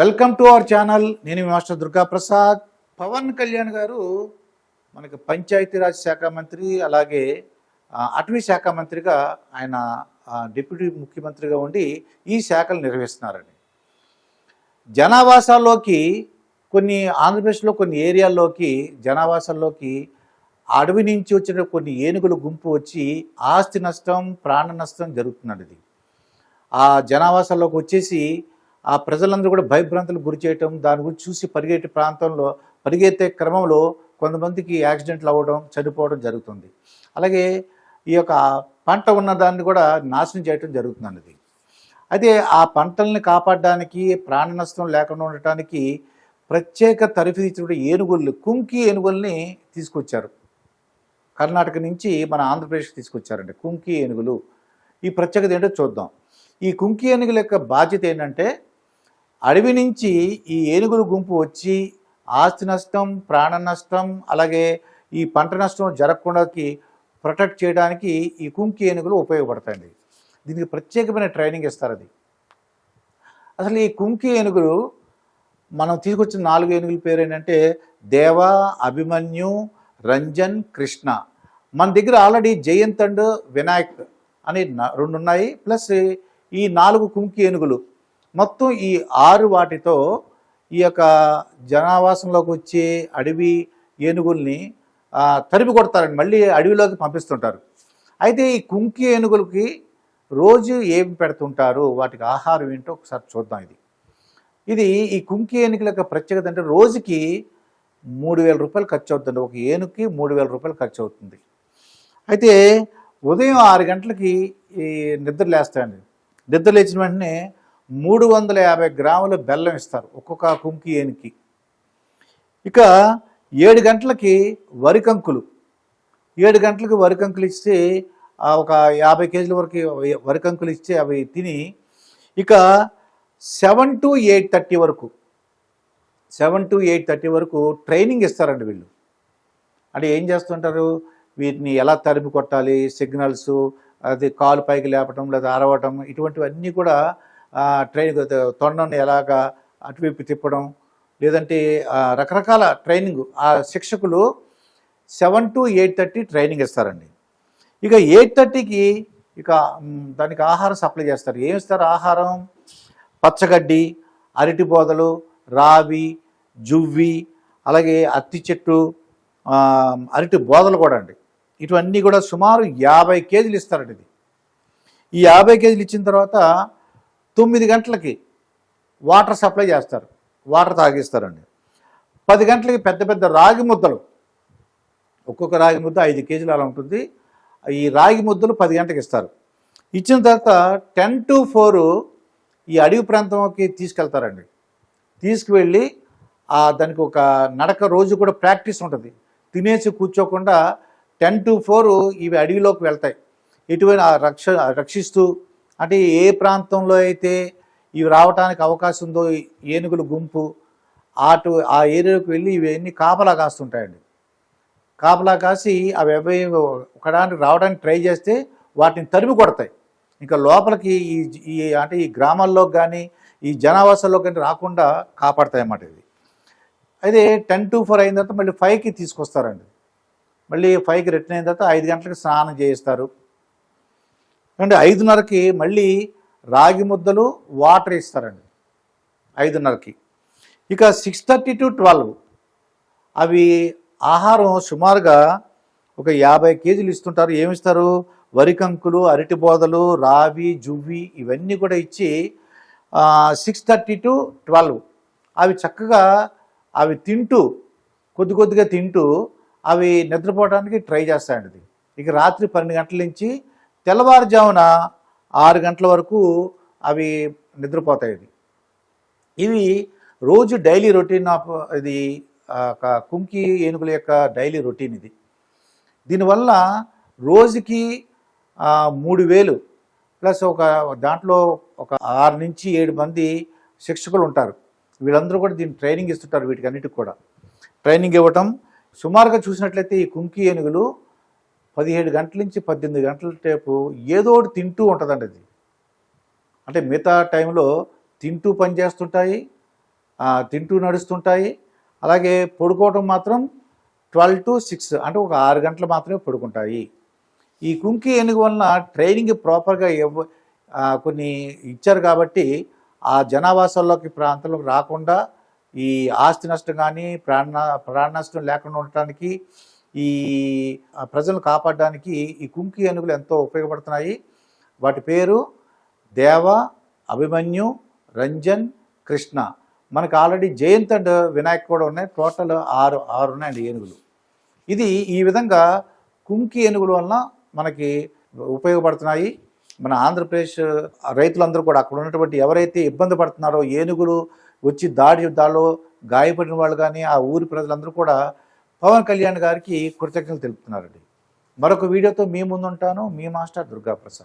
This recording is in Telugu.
Welcome to our channel. నేను మాస్టర్ దుర్గా ప్రసాద్ పవన్ కళ్యాణ్ గారు మనకి పంచాయతీరాజ్ శాఖ మంత్రి అలాగే అటవీ శాఖ మంత్రిగా ఆయన డిప్యూటీ ముఖ్యమంత్రిగా ఉండి ఈ శాఖలు నిర్వహిస్తున్నారండి. జనావాసాల్లోకి కొన్ని ఆంధ్రప్రదేశ్లో కొన్ని ఏరియాల్లోకి జనావాసాల్లోకి అడవి నుంచి వచ్చిన కొన్ని ఏనుగుల గుంపు వచ్చి ఆస్తి నష్టం ప్రాణ నష్టం జరుగుతున్నది ఇది. ఆ జనావాసాల్లోకి వచ్చేసి ఆ ప్రజలందరూ కూడా భయభ్రాంతులకు గురి చేయటం దాని గురించి చూసి పరిగెట్టే ప్రాంతంలో పరిగెత్తే క్రమంలో కొంతమందికి యాక్సిడెంట్లు అవ్వడం చనిపోవడం జరుగుతుంది. అలాగే ఈ యొక్క పంట ఉన్న దాన్ని కూడా నాశనం చేయటం జరుగుతుంది అన్నది అయితే ఆ పంటల్ని కాపాడడానికి ప్రాణ నష్టం లేకుండా ఉండటానికి ప్రత్యేక తరఫీ ఏనుగులు ఏనుగుల్ని కుంకి ఏనుగుల్ని తీసుకొచ్చారు. కర్ణాటక నుంచి మన ఆంధ్రప్రదేశ్ తీసుకొచ్చారండి కుంకి ఏనుగులు. ఈ ప్రత్యేకత ఏంటో చూద్దాం. ఈ కుంకి ఏనుగుల యొక్క బాధ్యత ఏంటంటే అడవి నుంచి ఈ ఏనుగుల గుంపు వచ్చి ఆస్తి నష్టం ప్రాణ నష్టం అలాగే ఈ పంట నష్టం జరగకుండాకి ప్రొటెక్ట్ చేయడానికి ఈ కుంకి ఏనుగులు ఉపయోగపడతాయండి. దీనికి ప్రత్యేకమైన ట్రైనింగ్ ఇస్తారు అది. అసలు ఈ కుంకి ఏనుగులు మనం తీసుకొచ్చిన నాలుగు ఏనుగుల పేరు ఏంటంటే దేవ అభిమన్యు రంజన్ కృష్ణ. మన దగ్గర ఆల్రెడీ జయంత్ అండ్ వినాయక్ అని రెండు ఉన్నాయి ప్లస్ ఈ నాలుగు కుంకి ఏనుగులు. మొత్తం ఈ ఆరు వాటితో ఈ యొక్క జనావాసంలోకి వచ్చే అడవి ఏనుగుల్ని తరిమి కొడతారండి. మళ్ళీ అడవిలోకి పంపిస్తుంటారు. అయితే ఈ కుంకి ఏనుగులకి రోజు ఏం పెడుతుంటారు? వాటికి ఆహారం ఏంటో ఒకసారి చూద్దాం ఇది. ఇది ఈ కుంకి ఏనుగుల యొక్క ప్రత్యేకత అంటే రోజుకి మూడు వేల రూపాయలు ఖర్చు అవుతుంది ఒక ఏనుగుకి మూడు వేల రూపాయలు ఖర్చు అవుతుంది. అయితే ఉదయం ఆరు గంటలకి ఈ నిద్ర లేస్తాయండి నిద్ర లేచిన వెంటనే మూడు వందల యాభై గ్రాముల బెల్లం ఇస్తారు ఒక్కొక్క కుంకి ఏనికి. ఇక ఏడు గంటలకి వరి కంకులు. ఏడు గంటలకు వరి కంకులు ఇస్తే ఒక యాభై కేజీల వరకు వరి కంకులు ఇస్తే అవి తిని ఇక సెవెన్ టు ఎయిట్ థర్టీ వరకు సెవెన్ టు ఎయిట్ థర్టీ వరకు ట్రైనింగ్ ఇస్తారండి వీళ్ళు. అంటే ఏం చేస్తుంటారు? వీటిని ఎలా తరిమి కొట్టాలి? సిగ్నల్స్ అది కాలు పైకి లేపటం లేదా అరవటం ఇటువంటివన్నీ కూడా ట్రైన్ తొండను ఎలాగా అటువైపు తిప్పడం లేదంటే రకరకాల ట్రైనింగ్ ఆ శిక్షకులు seven to eight thirty training ఇస్తారండి. ఇక ఎయిట్ థర్టీకి ఇక దానికి ఆహారం సప్లై చేస్తారు. ఏమి ఇస్తారు? ఆహారం పచ్చగడ్డి అరటి బోదలు రావి జువ్వి అలాగే అత్తి చెట్టు అరటి బోదలు కూడా అండి. ఇటువన్నీ కూడా సుమారు యాభై కేజీలు ఇస్తారండి ఇది. ఈ యాభై కేజీలు ఇచ్చిన తర్వాత తొమ్మిది గంటలకి వాటర్ సప్లై చేస్తారు. వాటర్ తాగిస్తారండి. పది గంటలకి పెద్ద పెద్ద రాగి ముద్దలు. ఒక్కొక్క రాగి ముద్ద ఐదు కేజీలు అలా ఉంటుంది. ఈ రాగి ముద్దలు పది గంటలకు ఇస్తారు. ఇచ్చిన తర్వాత టెన్ టు ఫోర్ ఈ అడవి ప్రాంతంకి తీసుకెళ్తారండి. తీసుకువెళ్ళి ఆ దానికి ఒక నడక రోజు కూడా ప్రాక్టీస్ ఉంటుంది. తినేసి కూర్చోకుండా టెన్ టు ఫోర్ ఇవి అడవిలోకి వెళ్తాయి. ఇటువంటి రక్ష రక్షిస్తూ అంటే ఏ ప్రాంతంలో అయితే ఇవి రావడానికి అవకాశం ఉందో ఏనుగుల గుంపు అటు ఆ ఏరియాకు వెళ్ళి ఇవన్నీ కాపలా కాస్తుంటాయండి. కాపలా కాసి అవి అవి ఒకడానికి రావడానికి ట్రై చేస్తే వాటిని తరిమి కొడతాయి. ఇంకా లోపలికి ఈ ఈ అంటే ఈ గ్రామాల్లో కానీ ఈ జనావాసాల్లో కానీ రాకుండా కాపాడతాయి అన్నమాట ఇది అయితే టెన్ టు ఫోర్ అయిన తర్వాత మళ్ళీ ఫైవ్కి తీసుకొస్తారండి. మళ్ళీ ఫైవ్కి రిటర్న్ అయిన తర్వాత ఐదు గంటలకు స్నానం చేయిస్తారు. అంటే ఐదున్నరకి మళ్ళీ రాగి ముద్దలు వాటర్ ఇస్తారండి ఐదున్నరకి. ఇక సిక్స్ థర్టీ టు ట్వెల్వ్ అవి ఆహారం సుమారుగా ఒక యాభై కేజీలు ఇస్తుంటారు. ఏమిస్తారు? వరి కంకులు అరటి బోదలు రావి జువ్వి ఇవన్నీ కూడా ఇచ్చి సిక్స్ థర్టీ టు ట్వెల్వ్ అవి చక్కగా అవి తింటూ కొద్ది కొద్దిగా తింటూ అవి నిద్రపోవడానికి ట్రై చేస్తాయండి. ఇది. ఇక రాత్రి పన్నెండు గంటల నుంచి తెల్లవారుజామున ఆరు గంటల వరకు అవి నిద్రపోతాయి ఇవి. రోజు డైలీ రొటీన్ ఆఫ్ ఇది ఒక కుంకి ఏనుగుల యొక్క డైలీ రొటీన్ ఇది. దీనివల్ల రోజుకి మూడు వేలు ప్లస్ ఒక దాంట్లో ఒక ఆరు నుంచి ఏడు మంది శిక్షకులు ఉంటారు. వీళ్ళందరూ కూడా దీన్ని ట్రైనింగ్ ఇస్తుంటారు వీటికి అన్నిటికి కూడా. ట్రైనింగ్ ఇవ్వటం సుమారుగా చూసినట్లయితే ఈ కుంకి ఏనుగులు పదిహేడు గంటల నుంచి పద్దెనిమిది గంటల టేపు ఏదో ఒకటి తింటూ ఉంటుందండి అది. అంటే మిగతా టైంలో తింటూ పని చేస్తుంటాయి తింటూ నడుస్తుంటాయి. అలాగే పడుకోవటం మాత్రం ట్వెల్వ్ టు సిక్స్ అంటే ఒక ఆరు గంటలు మాత్రమే పడుకుంటాయి. ఈ కుంకి ఏనుగు వలన ట్రైనింగ్ ప్రాపర్గా ఇవ్వ కొన్ని ఇచ్చారు కాబట్టి ఆ జనావాసాల్లోకి ప్రాంతంలోకి రాకుండా ఈ ఆస్తి నష్టం కానీ ప్రాణ ప్రాణ నష్టం లేకుండా ఉండటానికి ఈ ప్రజలను కాపాడడానికి ఈ కుంకి ఏనుగులు ఎంతో ఉపయోగపడుతున్నాయి. వాటి పేరు దేవ అభిమన్యు రంజన్ కృష్ణ. మనకు ఆల్రెడీ జయంత్ అండ్ వినాయక్ కూడా ఉన్నాయి. టోటల్ ఆరు ఆరు ఉన్నాయండి ఏనుగులు. ఇది ఈ విధంగా కుంకి ఏనుగుల వలన మనకి ఉపయోగపడుతున్నాయి. మన ఆంధ్రప్రదేశ్ రైతులందరూ కూడా అక్కడ ఉన్నటువంటి ఎవరైతే ఇబ్బంది పడుతున్నారో ఏనుగులు వచ్చి దాడి దాడిలో గాయపడిన వాళ్ళు కానీ ఆ ఊరి ప్రజలందరూ కూడా పవన్ కళ్యాణ్ గారికి కృతజ్ఞతలు తెలుపుతున్నారండి. మరొక వీడియోతో మీ ముందుంటాను. మీ మాస్టర్ దుర్గాప్రసాద్.